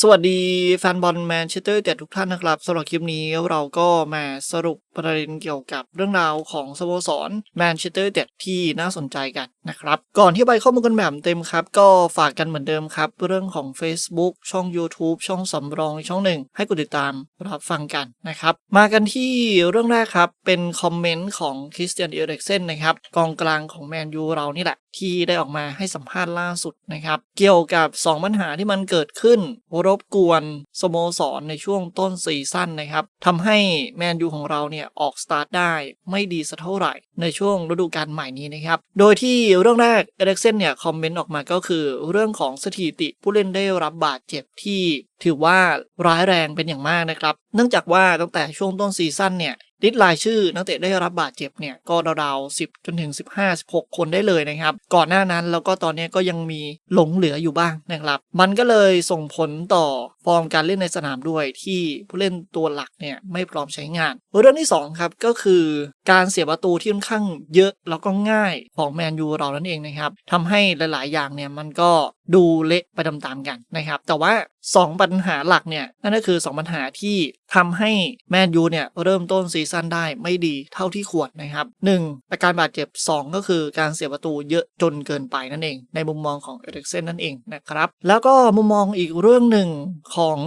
สวัสดีแฟนบอลแมนเชสเตอร์แต่ทุกท่านนะครับสำหรับคลิปนี้เราก็มาสรุปประเด็นเกี่ยวกับเรื่องราวของสโมสรแมนเชสเตอร์เด็ดที่น่าสนใจกันนะครับ ก่อนที่ไปข้อมูลกันแบบเต็มครับ ก็ฝากกันเหมือนเดิมครับ เรื่องของ Facebook ช่อง YouTube ช่องสำรองอีกช่องหนึ่งให้กดติดตามรับฟังกันนะครับ มากันที่เรื่องแรกครับ เป็นคอมเมนต์ของคริสเตียนเอเร็กเซนนะครับกองกลางของแมนยูเรานี่แหละ ที่ได้ออกมาให้สัมภาษณ์ล่าสุดนะครับ เกี่ยวกับ 2 ปัญหาที่มันเกิดขึ้น รบกวนสโมสรในช่วงต้นซีซั่นนะครับทำให้แมนยูของเราเนี่ยออกสตาร์ทได้ไม่ดีสักเท่าไหร่ ในช่วงฤดูกาลใหม่นี้นะครับ โดยที่เรื่องแรกเอเร็กเซนเนี่ยคอมเมนต์ออกมาก็คือ เรื่องของสถิติผู้เล่นได้รับบาดเจ็บที่ถือว่าร้ายแรงเป็นอย่างมากนะครับ เนื่องจากว่าตั้งแต่ช่วงต้นซีซั่นเนี่ย ลิสต์รายชื่อนักเตะได้รับบาดเจ็บเนี่ยก็ราวๆ10 จนถึง 15 16 คนได้เลยนะครับ ก่อนหน้านั้นแล้วก็ตอนนี้ก็ยังมีหลงเหลืออยู่บ้างนะครับ มันก็เลยส่งผลต่อฟอร์มการเล่นในสนามด้วยที่ผู้เล่นตัวหลักเนี่ยไม่พร้อมใช้งาน เรื่องที่ 2 ครับ ก็คือการเสียประตูที่ค่อนข้างเยอะแล้วก็ง่ายของแมนยูเรานั่นเองนะครับทำให้หลาย ๆ อย่างเนี่ยมันก็ ดูเละไปตามๆกันนะครับ แต่ว่า 2 ปัญหาหลักเนี่ยนั่นก็คือ 2 ปัญหาที่ทำให้แมนยูเนี่ยเริ่มต้นซีซั่นได้ไม่ดีเท่าที่ควรนะครับ 1. อาการบาดเจ็บ 2 ก็คือการเสียประตูเยอะจนเกินไปนั่นเอง ในมุมมองของเอริกเซนนั่นเองนะครับ แล้วก็มุมมองอีกเรื่องหนึ่งของ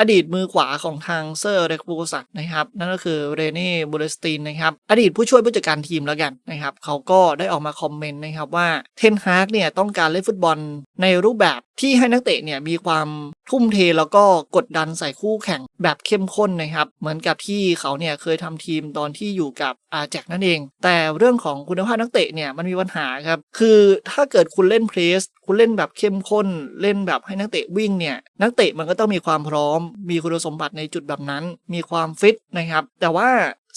อดีตมือขวาของทางเซอร์เรกบูสักนะครับ นั่นก็คือเรเน่บูเลสตินนะครับ อดีตผู้ช่วยผู้จัดการทีมแล้วกันนะครับ เขาก็ได้ออกมาคอมเมนต์นะครับว่าเทนฮากเนี่ยต้องการเล่นฟุตบอลในรูปแบบที่ให้นักเตะเนี่ยมีความทุ่มเทแล้วก็กดดันใส่คู่แข่งแบบเข้มข้นนะครับ เหมือนกับที่เขาเนี่ยเคยทำทีมตอนที่อยู่กับอาแจกนั่นเอง แต่เรื่องของคุณภาพนักเตะเนี่ยมันมีปัญหาครับ คือถ้าเกิดคุณเล่นเพรส คุณเล่นแบบเข้มข้น เล่นแบบให้นักเตะวิ่งเนี่ยนักเตะมันก็ต้องมีความพร้อม มีคุณสมบัติในจุดแบบนั้น มีความฟิตนะครับ แต่ว่า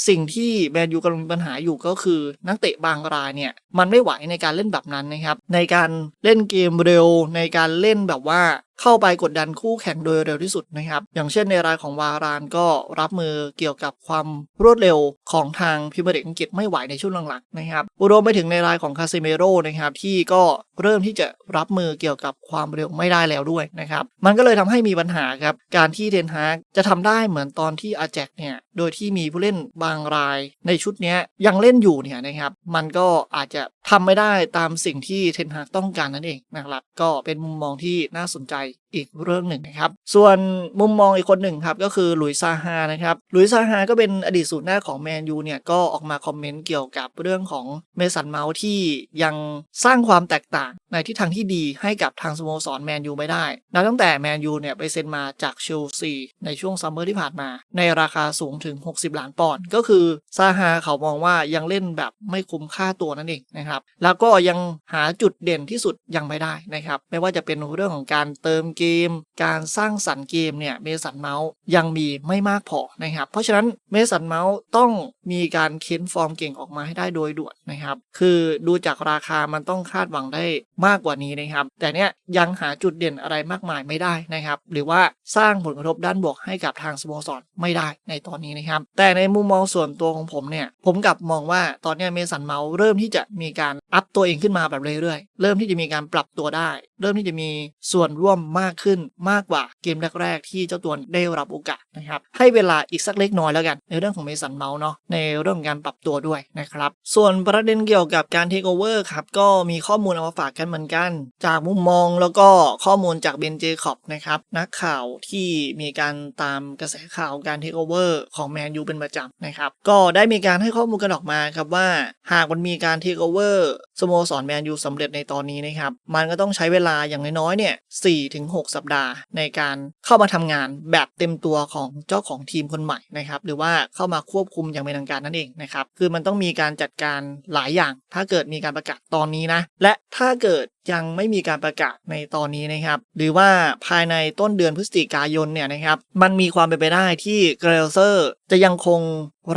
สิ่งที่แมนยูกำลังมีปัญหาอยู่ก็คือนักเตะบางรายเนี่ย มันไม่ไหวในการเล่นแบบนั้นนะครับ ในการเล่นเกมเร็วในการเล่นแบบว่า เข้าไปกดดันคู่แข่งโดยเร็วที่สุดนะครับ อย่างเช่นในรายของวารานก็รับมือเกี่ยวกับความรวดเร็วของทางพิมพ์เด็กอังกฤษไม่ไหวในช่วงหลังๆนะครับรวมไปถึงในรายของคาซิเมโร่นะครับที่ก็เริ่มที่จะรับมือเกี่ยวกับความเร็วไม่ได้แล้วด้วยนะครับ มันก็เลยทำให้มีปัญหาครับ การที่เทนฮากจะทำได้เหมือนตอนที่อาแจกเนี่ย โดยที่มีผู้เล่นบางรายในชุดนี้ยังเล่นอยู่เนี่ยนะครับ มันก็อาจจะทำไม่ได้ตามสิ่งที่เทนฮากต้องการนั่นเองนะครับ ก็เป็นมุมมองที่น่าสนใจ Bye. อีกเรื่องหนึ่งนะครับ ส่วนมุมมองอีกคนหนึ่งครับ ก็คือหลุยซาฮานะครับหลุยซาฮาก็เป็นอดีตสูตรหน้าของแมนยูเนี่ยก็ออกมาคอมเมนต์เกี่ยวกับเรื่องของเมสันเมาส์ที่ยังสร้างความแตกต่างในทิศทางที่ดีให้กับทางสโมสรแมนยูไม่ได้นับตั้งแต่แมนยูเนี่ยไปเซ็นมาจากเชลซีในช่วงซัมเมอร์ที่ผ่านมา ในราคาสูงถึง 60 ล้านปอนด์ก็คือซาฮาเขามองว่ายังเล่นแบบไม่คุ้มค่าตัวนั่นเองนะครับแล้วก็ยังหาจุดเด่นที่สุดยังไม่ได้นะครับไม่ว่าจะเป็นเรื่องของการเติมเกม การสร้างสรรค์เกมเนี่ยเมสันเมาส์ยังมีไม่มากพอนะครับ เพราะฉะนั้นเมสันเมาส์ต้องมีการเค้นฟอร์มเก่งออกมาให้ได้โดยด่วนนะครับ คือดูจากราคามันต้องคาดหวังได้มากกว่านี้นะครับ แต่เนี้ยยังหาจุดเด่นอะไรมากมายไม่ได้นะครับ หรือว่าสร้างผลกระทบด้านบวกให้กับทางสโมสรไม่ได้ในตอนนี้นะครับ แต่ในมุมมองส่วนตัวของผมเนี่ย ผมกลับมองว่าตอนเนี้ยเมสันเมาส์เริ่มที่จะมีการอัพตัวเองขึ้นมาแบบเรื่อยๆ เริ่มที่จะมีการปรับตัวได้ เริ่มที่จะมีส่วนร่วมมากากขึ้นมากกว่าเกมแรก ๆ ที่เจ้าตัวได้รับโอกาสนะครับให้เวลาอีกสักเล็กน้อยแล้วกัน ในเรื่องของเมสันเมาส์เนาะในเรื่องของการปรับตัวด้วยนะครับส่วนประเด็นเกี่ยวกับการเทคโอเวอร์ครับก็มีข้อมูลเอามาฝากกันเหมือนกัน จากมุมมองแล้วก็ข้อมูลจากเบนเจคอบนะครับนักข่าวที่มีการตามกระแสข่าวการเทคโอเวอร์ของแมนยูเป็นประจำนะครับก็ได้มีการให้ข้อมูลกันออกมาครับว่า หากมันมีการเทคโอเวอร์สโมสรแมนยูสำเร็จในตอนนี้นะครับมันก็ต้องใช้เวลาอย่างน้อยๆเนี่ย4ถึง6 สัปดาห์ ในการเข้ามาทำงานแบบเต็มตัวของเจ้าของทีมคนใหม่นะครับหรือว่าเข้ามาควบคุมอย่างเป็นทางการนั่นเองนะครับคือมันต้องมีการจัดการหลายอย่าง ถ้าเกิดมีการประกาศตอนนี้นะและถ้าเกิด ยังไม่มีการประกาศในตอนนี้นะครับ หรือว่าภายในต้นเดือนพฤศจิกายนเนี่ยนะครับ มันมีความเป็นไปได้ที่เกรเซอร์จะยังคง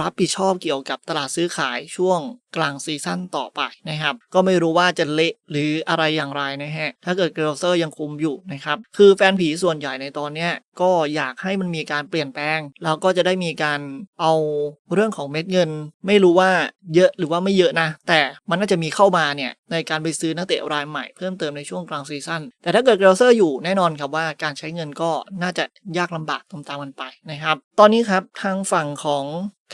รับผิดชอบเกี่ยวกับตลาดซื้อขายช่วงกลางซีซั่นต่อไปนะครับ ก็ไม่รู้ว่าจะเละหรืออะไรอย่างไรนะฮะ ถ้าเกิดเกรเซอร์ยังคุมอยู่นะครับ คือแฟนผีส่วนใหญ่ในตอนเนี้ย ก็อยากให้มันมีการเปลี่ยนแปลง เราก็จะได้มีการเอาเรื่องของเม็ดเงิน ไม่รู้ว่าเยอะหรือว่าไม่เยอะนะ แต่มันน่าจะมีเข้ามาเนี่ยในการไปซื้อนักเตะรายใหม่เพิ่มเติมในช่วงกลางซีซั่นแต่ถ้าเกิดเกลเซอร์อยู่แน่นอนครับว่าการใช้เงินก็น่าจะยากลำบากตามๆกันไปนะครับ ตอนนี้ครับทางฝั่งของ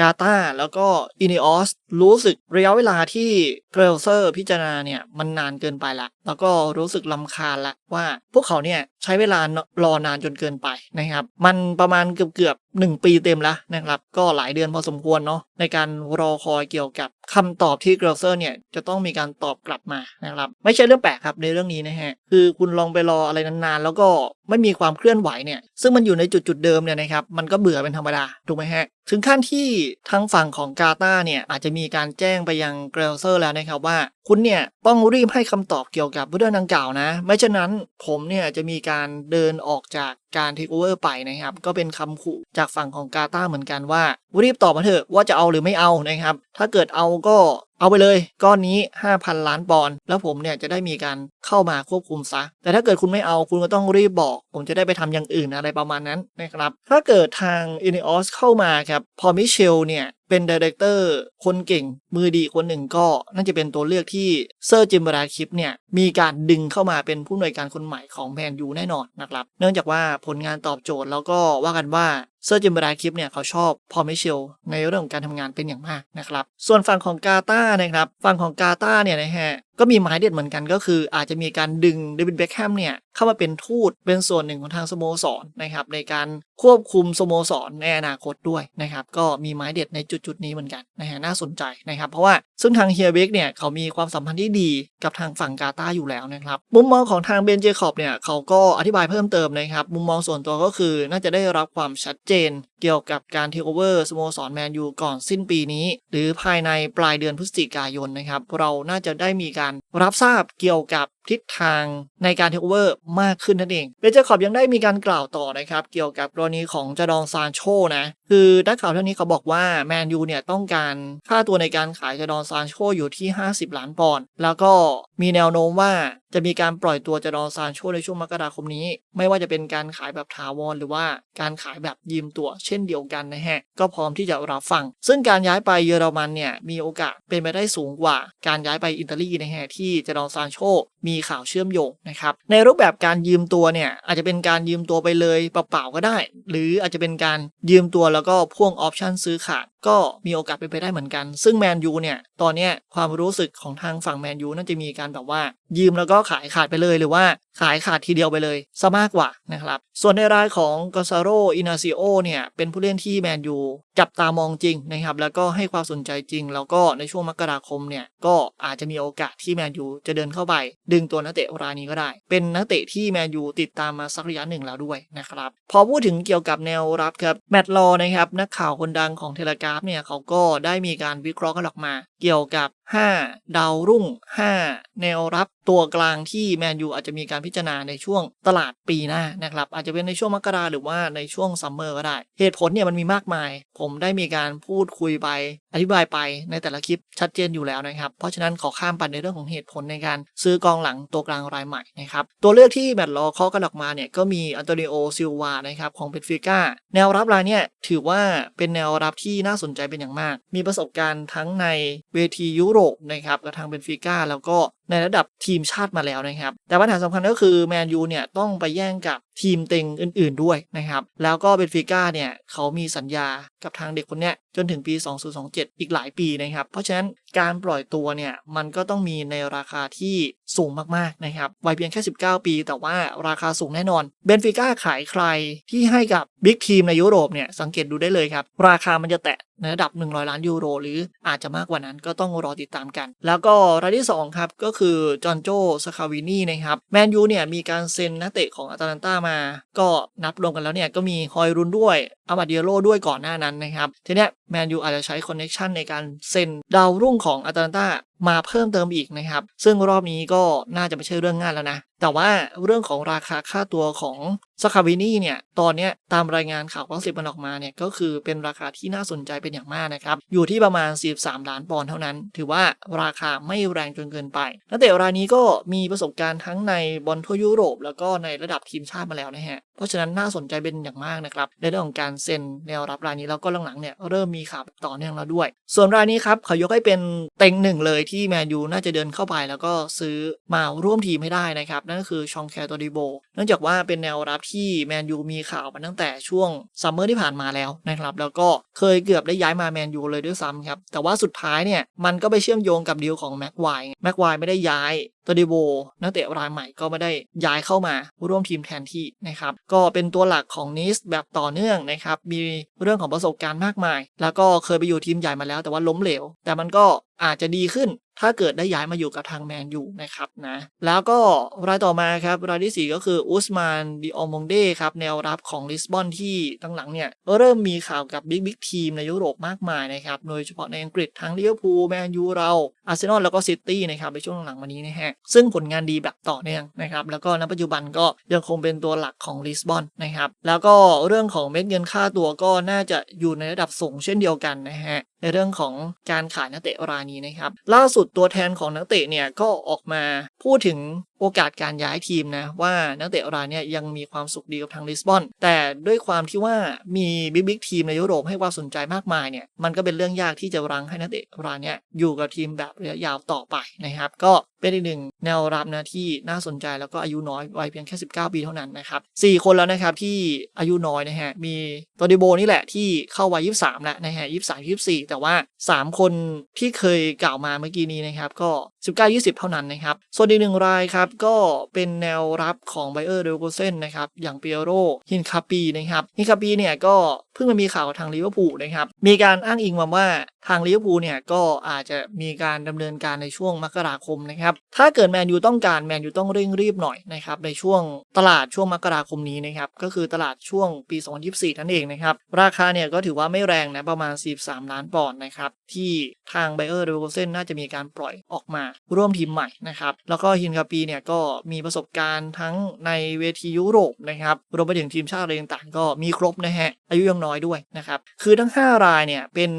กาตาแล้วก็อินิออสรู้สึกระยะเวลาที่เกรเซอร์พิจารณาเนี่ย มันนานเกินไปละ แล้วก็รู้สึกลำคาญละว่าพวกเขาเนี่ยใช้เวลารอนานจนเกินไปนะครับ มันประมาณเกือบเกือบหนึ่งปีเต็มละนะครับ ก็หลายเดือนพอสมควรเนาะในการรอคอยเกี่ยวกับ คำตอบที่เกรเซอร์เนี่ยจะต้องมีการตอบกลับมานะครับ ไม่ใช่เรื่องแปลกครับในเรื่องนี้นะฮะ คือคุณลองไปรออะไรนานๆ แล้วก็ไม่มีความเคลื่อนไหวเนี่ย ซึ่งมันอยู่ในจุดๆเดิมเนี่ยนะครับ มันก็เบื่อเป็นธรรมดา ถูกไหมฮะ ถึงขั้นที่ทางฝั่งของกาตาเนี่ย อาจจะมีการแจ้งไปยังเกรเซอร์แล้วนะครับว่า คุณเนี่ยต้องรีบให้คำตอบเกี่ยวกับเรื่องดังกล่าวนะ ไม่เช่นนั้นผมเนี่ยจะมีการเดินออกจากการเทคโอเวอร์ไปนะครับ ก็เป็นคำขู่จากฝั่งของกาตาร์เหมือนกันว่ารีบตอบมาเถอะว่าจะเอาหรือไม่เอานะครับ ถ้าเกิดเอาก็ เอาไปเลยก้อนนี้ 5,000 ล้านปอนด์แล้วผมเนี่ยจะได้มีการเข้ามาควบคุมซะ แต่ถ้าเกิดคุณไม่เอาคุณก็ต้องรีบบอก ผมจะได้ไปทำอย่างอื่นอะไรประมาณนั้นนะครับ ถ้าเกิดทาง i n e o s เข้ามาครับ พอมิเชลเนี่ยเป็นดีเรคเตอร์คนเก่งมือดีคนหนึ่งก็น่าจะเป็นตัวเลือกที่เซอร์จิมบราคิปเนี่ยมีการดึงเข้ามาเป็นผู้อำนวยการคนใหม่ของแมนยูแน่นอนนะครับ เนื่องจากว่าผลงานตอบโจทย์แล้วก็ว่ากันว่า เซอร์จิมบราคิปเนี่ยเขาชอบพอมิเชลในเรื่องของการทำงานเป็นอย่างมากนะครับ ส่วนฝั่งของกาตานะครับ ฝั่งของกาตาเนี่ยนะฮะ ก็มีหมายเด็ดเหมือนกันก็คืออาจจะมีการดึงเดวิดเบคแฮมเนี่ยเข้ามาเป็นทูตเป็นส่วนหนึ่งของทางสโมสรนนะครับในการควบคุมสโมสรในอนาคตด้วยนะครับก็มีหมายเด็ดในจุดๆนี้เหมือนกันนะฮะน่าสนใจนะครับเพราะว่าซึ่งทางเฮียเบกเนี่ยเขามีความสัมพันธ์ที่ดีกับทางฝั่งกาตาอยู่แล้วนะครับมุมมองของทางเบนเจคอบเนี่ยเขาก็อธิบายเพิ่มเติมนะครับมุมมองส่วนตัวก็คือน่าจะได้รับความชัดเจน เกี่ยวกับการเทคโอเวอร์สโมสรแมนยูก่อนสิ้นปีนี้ หรือภายในปลายเดือนพฤศจิกายนนะครับเราน่าจะได้มีการรับทราบเกี่ยวกับ ทิศทางในการเทคโอเวอร์มากขึ้นนั่นเองเบนเจอร์คอบยังได้มีการกล่าวต่อนะครับ เกี่ยวกับกรณีของจดองซานโชนะ คือนักข่าวท่านนี้เขาบอกว่าแมนยูเนี่ยต้องการค่าตัวในการขายจดองซานโชอยู่ที่ 50 ล้านปอนด์แล้วก็มีแนวโน้มว่าจะมีการปล่อยตัวจดองซานโชในช่วงมกราคมนี้ ไม่ว่าจะเป็นการขายแบบถาวรหรือว่าการขายแบบยืมตัวเช่นเดียวกันนะฮะก็พร้อมที่จะรับฟัง ซึ่งการย้ายไปเยอรมันเนี่ยมีโอกาสเป็นไปได้สูงกว่า การย้ายไปอิตาลีนะฮะที่จดองซานโชมีข่าวเชื่อมโยงนะครับในรูปแบบการยืมตัวเนี่ยอาจจะเป็นการยืมตัวไปเลยเปล่าๆก็ได้ หรืออาจจะเป็นการยืมตัวแล้วก็พ่วงออปชันซื้อขาด ก็มีโอกาสเป็นไปได้เหมือนกัน ซึ่งแมนยูเนี่ยตอนเนี้ยความรู้สึกของทางฝั่งแมนยูน่าจะมีการแบบว่า ยืมแล้วก็ขายขาดไปเลยหรือว่าขายขาดทีเดียวไปเลยซะมากกว่านะครับส่วนในรายของกอซาโรอินาซิโอเนี่ยเป็นผู้เล่นที่แมนยูจับตามองจริงนะครับแล้วก็ให้ความสนใจจริง แล้วก็ในช่วงมกราคมเนี่ยก็อาจจะมีโอกาสที่แมนยูจะเดินเข้าไป ดึงตัวนักเตะรายนี้ก็ได้ เป็นนักเตะที่แมนยูติดตามมาสักระยะหนึ่งแล้วด้วยนะครับพอพูดถึงเกี่ยวกับแนวรับครับแมตต์ลอนะครับนักข่าวคนดังของเทเลกราฟเนี่ยเขาก็ได้มีการวิเคราะห์กันออกมาเกี่ยวกับ 5 ดาวรุ่ง 5 แนวรับตัวกลางที่แมนยูอาจจะมีการพิจารณาในช่วงตลาดปีหน้านะครับ อาจจะเป็นในช่วงมกราหรือว่าในช่วงซัมเมอร์ก็ได้ เหตุผลเนี่ยมันมีมากมาย ผมได้มีการพูดคุยไป อธิบายไปในแต่ละคลิปชัดเจนอยู่แล้วนะครับ เพราะฉะนั้นขอข้ามไปในเรื่องของเหตุผลในการซื้อกองหลังตัวกลางรายใหม่นะครับ ตัวเลือกที่แมตต์ลอเคาะกันออกมาเนี่ยก็มีอันโตนิโอซิลวานะครับของเบนฟิก้าแนวรับรายเนี่ยถือว่าเป็นแนวรับที่น่าสนใจเป็นอย่างมาก มีประสบการณ์ทั้งในเวทียุโรปนะครับกับทางเบนฟิก้าแล้วก็ ในระดับทีมชาติมาแล้วนะครับ แต่ปัญหาสำคัญก็คือแมนยูเนี่ยต้องไปแย่งกับทีมเต็งอื่น ๆด้วยนะครับ แล้วก็เบนฟิก้าเนี่ยเขามีสัญญากับทางเด็กคนเนี้ยจนถึงปี 2027 อีกหลายปีนะครับ เพราะฉะนั้นการปล่อยตัวเนี่ยมันก็ต้องมีในราคาที่สูงมาก ๆ นะครับ วัยเพียงแค่ 19 ปี แต่ว่าราคาสูงแน่นอน เบนฟิก้าขายใครที่ให้กับบิ๊กทีมในยุโรปเนี่ยสังเกตดูได้เลยครับ ราคามันจะแตะในระดับ 100 ล้านยูโร หรืออาจจะมากกว่านั้นก็ต้องรอติดตามกัน แล้วก็รายที่ 2 ครับก็คือจอห์นโจสคาวินี่นะครับแมนยูเนี่ยมีการเซ็นนักเตะของอาตาลันตามา ก็นับรวมกันแล้วเนี่ยก็มีฮอยรุนด้วยอามาเดียโรด้วยก่อนหน้านั้นนะครับทีเนี้ยแมนยูอาจจะใช้คอนเน็ชันในการเซ็นดาวรุ่งของอาตาลันตามาเพิ่มเติมอีกนะครับ ซึ่งรอบนี้ก็น่าจะไม่ใช่เรื่องง่ายแล้วนะ แต่ว่าเรื่องของราคาค่าตัวของสคาวินี่เนี่ย ตอนนี้ตามรายงานข่าวกองสิบมันออกมาเนี่ย ก็คือเป็นราคาที่น่าสนใจเป็นอย่างมากนะครับ อยู่ที่ประมาณ 43 ล้านปอนด์เท่านั้น ถือว่าราคาไม่แรงจนเกินไป นักเตะรายนี้ก็มีประสบการณ์ทั้งในบอลทั่วยุโรป แล้วก็ในระดับทีมชาติมาแล้วนะฮะ เพราะฉะนั้นน่าสนใจเป็นอย่างมากนะครับในเรื่องของการเซ็นแนวรับรายนี้แล้วก็หลังๆเนี่ยเริ่มมีข่าวต่อเนื่องแล้วด้วย ส่วนรายนี้ครับเขายกให้เป็นเต็งหนึ่งเลยที่แมนยูน่าจะเดินเข้าไปแล้วก็ซื้อมาร่วมทีมให้ได้นะครับนั่นก็คือชองแคร์ตอดิโบเนื่องจากว่าเป็นแนวรับที่แมนยูมีข่าวมาตั้งแต่ช่วงซัมเมอร์ที่ผ่านมาแล้วนะครับแล้วก็เคยเกือบได้ย้ายมาแมนยูเลยด้วยซ้ำครับแต่ว่าสุดท้ายเนี่ยมันก็ไปเชื่อมโยงกับดีลของแม็กไวแม็กไวไม่ได้ย้าย ตัวดิโบนักเตะรายใหม่ก็ไม่ได้ย้ายเข้ามาร่วมทีมแทนที่นะครับ ก็เป็นตัวหลักของนิสแบบต่อเนื่องนะครับ มีเรื่องของประสบการณ์มากมาย แล้วก็เคยไปอยู่ทีมใหญ่มาแล้วแต่ว่าล้มเหลว แต่มันก็อาจจะดีขึ้น ถ้าเกิดได้ย้ายมาอยู่กับทางแมนยูนะครับนะแล้วก็รายต่อมาครับรายที่ 4 ก็คืออุสมานดิออมงเดครับแนวรับของลิสบอนที่ตั้งหลังเนี่ยเริ่มมีข่าวกับบิ๊กบิ๊กทีมในยุโรปมากมายนะครับโดยเฉพาะในอังกฤษทั้งลิเวอร์พูลแมนยูเราอาร์เซนอลแล้วก็ซิตี้นะครับในช่วงหลังมานี้นะฮะซึ่งผลงานดีแบบต่อเนื่องนะครับแล้วก็ณปัจจุบันก็ยังคงเป็นตัวหลักของลิสบอนนะครับแล้วก็เรื่องของเม็ดเงินค่าตัวก็น่าจะอยู่ในระดับสูงเช่นเดียวกันนะฮะในเรื่องของการขายนักเตะรายนี้นะครับ ล่าสุดตัวแทนของนักเตะเนี่ยก็ออกมาพูดถึงโอกาสการย้ายทีมนะว่านักเตะรายเนี่ยยังมีความสุขดีกับทางลิสบอน แต่ด้วยความที่ว่ามีบิ๊กบิ๊กทีมในยุโรปให้ความสนใจมากมายเนี่ยมันก็เป็นเรื่องยากที่จะรังให้นักเตะรายเนี่ยอยู่กับทีมแบบระยะยาวต่อไปนะครับ ก็เป็นอีกหนึ่งแนวรับนะที่น่าสนใจแล้วก็อายุน้อยวัยเพียงแค่ 19 ปีเท่านั้นนะครับสี่คนแล้วนะครับที่อายุน้อยนะฮะมีตัวดิโบนี่แหละที่เข้าวัย 23 แล้วนะฮะ 23 24 แต่ว่า 3 คนที่เคยกล่าวมาเมื่อกี้นี้นะครับก็ 19 20 เท่านั้นนะครับส่วนอีกหนึ่งรายครับก็เป็นแนวรับของไบเออร์เดลโกเซนนะครับอย่างเปียโรฮินคาปีนะครับฮินคาปีเนี่ยก็ เพิ่งมามีข่าวทางลิเวอร์พูลนะครับ มีการอ้างอิงมาว่าทางลิเวอร์พูลเนี่ยก็อาจจะมีการดำเนินการในช่วงมกราคมนะครับ ถ้าเกิดแมนยูต้องการแมนยูต้องเร่งรีบหน่อยนะครับในช่วงตลาดช่วงมกราคมนี้นะครับก็คือตลาดช่วงปี 2024 นั่นเองนะครับ ราคาเนี่ยก็ถือว่าไม่แรงนะประมาณ43ล้านปอนด์นะครับที่ทางไบเออร์เดลโกเซนน่าจะมีการปล่อยออกมาร่วมทีมใหม่นะครับแล้วก็ฮินคาปีเนี่ยก็มีประสบการณ์ทั้งในเวทียุโรปนะครับรวมไปถึงทีมชาติอะไรต่างๆก็มีครบนะฮะอายุยังน้อยด้วยนะครับ คือทั้ง 5 รายเนี่ยเป็น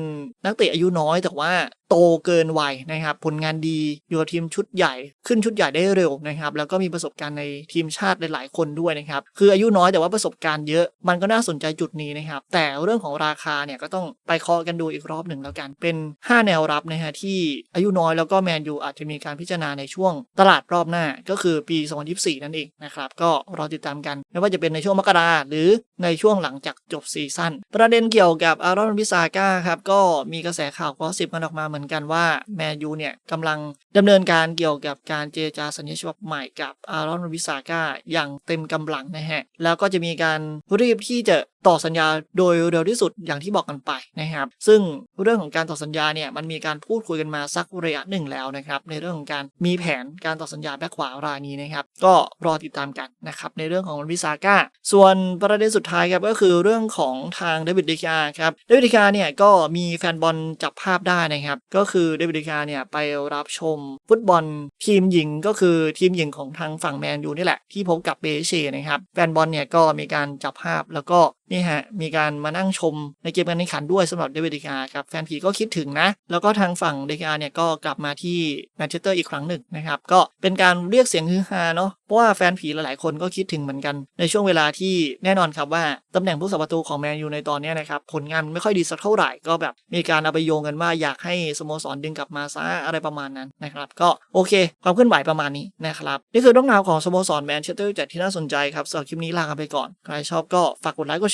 นักเตะอายุน้อยแต่ว่าโตเกินวัยนะครับ ผลงานดีอยู่กับทีมชุดใหญ่ ขึ้นชุดใหญ่ได้เร็วนะครับ แล้วก็มีประสบการณ์ในทีมชาติหลายๆ คนด้วยนะครับ คืออายุน้อยแต่ว่าประสบการณ์เยอะ มันก็น่าสนใจจุดนี้นะครับ แต่เรื่องของราคาเนี่ยก็ต้องไปเคาะกันดูอีกรอบหนึ่งแล้วกัน เป็น 5 แนวรับนะฮะที่อายุน้อยแล้วก็แมนยูอาจจะมีการพิจารณาในช่วงตลาดรอบหน้าก็คือปี 2024 นั่นเองนะครับ ก็รอติดตามกัน ไม่ว่าจะเป็นในช่วงมกราหรือในช่วงหลังจากจบซีซั่นประเด็นเกี่ยวกับอารอนวิซาก้าครับก็มีกระแสข่าวก็สิบกันออกมาเหมือนกันว่าแมนยูเนี่ยกำลังดำเนินการเกี่ยวกับการเจรจาสัญญาฉบับใหม่กับอารอนวิซาก้าอย่างเต็มกำลังนะฮะแล้วก็จะมีการรีบที่จะต่อสัญญาโดยเร็วที่สุดอย่างที่บอกกันไปนะครับ ซึ่งเรื่องของการต่อสัญญาเนี่ยมันมีการพูดคุยกันมาสักระยะหนึ่งแล้วนะครับ ในเรื่องของการมีแผนการต่อสัญญาแบ็คขวารายนี้นะครับ ก็รอติดตามกันนะครับในเรื่องของวิซาก้าส่วนประเด็นสุดท้ายครับก็คือเรื่องของทางเดวิดเดคาครับเดวิดเดคาเนี่ยก็มีแฟนบอลจับภาพได้นะครับ ก็คือเดวิดเดคาเนี่ยไปรับชมฟุตบอลทีมหญิงก็คือทีมหญิงของทางฝั่งแมนยูนี่แหละที่พบกับเบเชนะครับแฟนบอลเนี่ยก็มีการจับภาพแล้วก็ นี่ฮะมีการมานั่งชมในเกมการแข่งขันด้วยสำหรับเดวิดเดกาครับแฟนผีก็คิดถึงนะ แล้วก็ทางฝั่งเดกาเนี่ยก็กลับมาที่แมนเชสเตอร์อีกครั้งหนึ่งนะครับก็เป็นการเรียกเสียงฮือฮาเนาะเพราะว่าแฟนผีหลายๆคนก็คิดถึงเหมือนกันในช่วงเวลาที่แน่นอนครับว่าตำแหน่งผู้สัประตูของแมนยูในตอนนี้นะครับผลงานไม่ค่อยดีสักเท่าไหร่ก็แบบมีการเอาไปโยงกันว่าอยากให้สโมสรดึงกลับมาซะอะไรประมาณนั้นนะครับก็โอเค ความเคลื่อนไหวประมาณนี้นะครับนี่คือเรื่องราวของสโมสรแมนเชสเตอร์ยูไนเต็ดที่น่าสนใจครับสำหรับคลิปนี้ลากันไปก่อนใครชอบก็ฝากกดไลค์กด